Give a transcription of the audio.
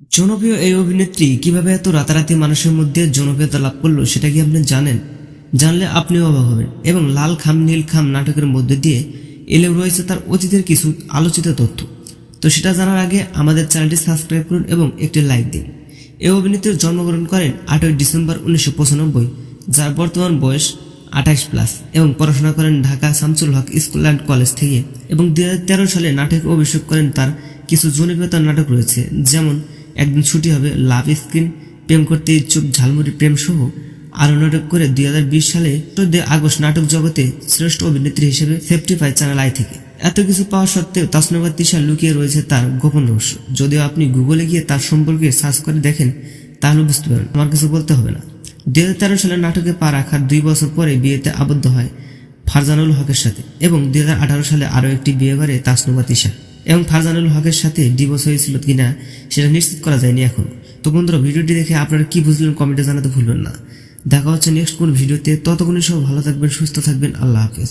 জনপ্রিয় এই অভিনেত্রী কীভাবে এত রাতারাতি মানুষের মধ্যে জনপ্রিয়তা লাভ করল সেটা কি আপনি জানেন? জানলে আপনিও অবাক হবেন এবং লাল খাম, নীল খাম নাটকের মধ্যে দিয়ে এলেও রয়েছে তার অতীতের কিছু আলোচিত তথ্য। তো সেটা জানার আগে আমাদের চ্যানেলটি সাবস্ক্রাইব করুন এবং একটি লাইক দিন। এই অভিনেত্রী জন্মগ্রহণ করেন আটই ডিসেম্বর উনিশশো পঁচানব্বই, যার বর্তমান বয়স আঠাইশ প্লাস এবং পড়াশোনা করেন Dhaka Shamsul Haq school and college থেকে এবং দুই হাজার তেরো সালে নাটক অভিষেক করেন তার কিছু জনপ্রিয়তার নাটক রয়েছে, যেমন একদিন ছুটি হবে লাভ স্ক্রিন প্রেম করতে ইচ্ছুক ঝালমুড়ি প্রেম সহ আরও নাটক করে দুই হাজার বিশ সালে চোদ্দই আগস্ট নাটক জগতে শ্রেষ্ঠ অভিনেত্রী হিসেবে সেফটি পায় চ্যানেল আই থেকে। এত কিছু পাওয়া সত্ত্বেও তাসনবা তিশা লুকিয়ে রয়েছে তার গোপন রহস্য। যদিও আপনি গুগলে গিয়ে তার সম্পর্কে সার্চ করে দেখেন, তাহলে বুঝতে পারবেন। আমার কিছু বলতে হবে না। দুই হাজার সালে নাটকে পা রাখার দুই বছর পরে বিয়েতে আবদ্ধ হয় ফারজানুল হকের সাথে এবং দুই হাজার আঠারো সালে আরও একটি বিয়ে করে তাসনুবা তিশা এবং ফারজানুল হকের সাথে ডিভোর্স হয়েছিল কিনা সেটা নিশ্চিত করা যায়নি এখন। তো বন্ধুরা, ভিডিওটি দেখে আপনারা কি বুঝলেন কমেন্টে জানাতে ভুলবেন না। দেখা হচ্ছে নেক্সট কোন ভিডিওতে। ততক্ষণই সব ভালো থাকবেন, সুস্থ থাকবেন। আল্লাহ হাফেজ।